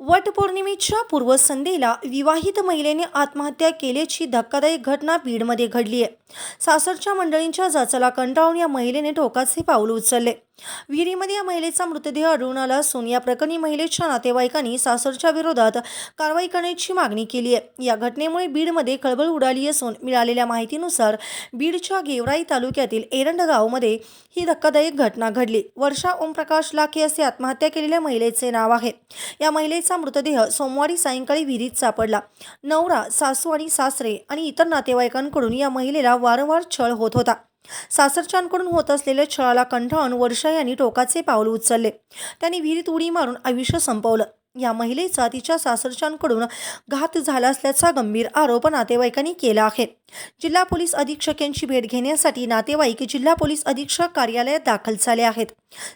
वटपौर्णिमेच्या पूर्वसंध्येला विवाहित महिलेने आत्महत्या केल्याची धक्कादायक घटना बीडमध्ये घडली आहे. सासरच्या मंडळींच्या जाचाला कंटाळून या महिलेने टोकाचे पाऊल उचलले. विहिरीमध्ये या महिलेचा मृतदेह आढळून आला असून या प्रकरणी महिलेच्या नातेवाईकांनी सासरच्या विरोधात कारवाई करण्याची मागणी केली आहे. या घटनेमुळे बीडमध्ये खळबळ उडाली असून मिळालेल्या माहितीनुसार बीडच्या गेवराई तालुक्यातील एरंड गावमध्ये ही धक्कादायक घटना घडली. वर्षा ओमप्रकाश लाखे असे आत्महत्या केलेल्या महिलेचे नाव आहे. या महिलेचा मृतदेह सोमवारी सायंकाळी विहिरीत सापडला. नवरा सासू आणि सासरे आणि इतर नातेवाईकांकडून या महिलेला वारंवार छळ होत होता. सासरच्यांकडून होत असलेल्या छळाला कंठाळून वर्षा यांनी टोकाचे पाऊल उचलले. त्यांनी विहिरीत उडी मारून आयुष्य संपवलं. या महिलेचा तिच्या सासरच्यांकडून घात झाला असल्याचा गंभीर आरोप नातेवाईकांनी केला आहे. जिल्हा पोलीस अधीक्षक यांची भेट घेण्यासाठी नातेवाईक जिल्हा पोलीस अधीक्षक कार्यालयात दाखल झाले आहेत.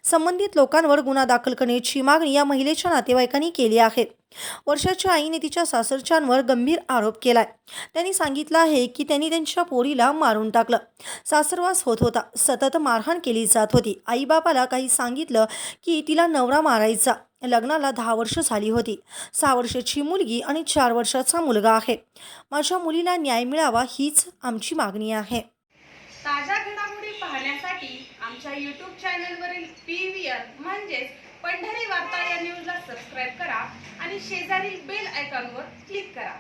संबंधित लोकांवर गुन्हा दाखल करण्याची मागणी या महिलेच्या नातेवाईकांनी केली आहे. वर्षाच्या आईने तिच्या सासरच्यांवर गंभीर आरोप केलाय. त्यांनी सांगितलं आहे की त्यांनी त्यांच्या पोरीला मारून टाकलं. सासरवास होत होता. सतत मारहाण केली जात होती. आईबापाला काही सांगितलं की तिला नवरा मारायचा. लग्नाला दहा वर्ष झाली होती. सहा वर्षाची मुलगी आणि चार वर्षाचा मुलगा आहे. माझ्या मुलीला न्याय मिळावा हीच आमची मागणी आहे. ताज्या घडामोडी पाहण्यासाठी आमच्या यूट्यूब चॅनलवरील पी व्ही आर म्हणजेच पंढरी वार्ता या न्यूजला सबस्क्राईब करा आणि शेजारील बेल आयकॉनवर क्लिक करा.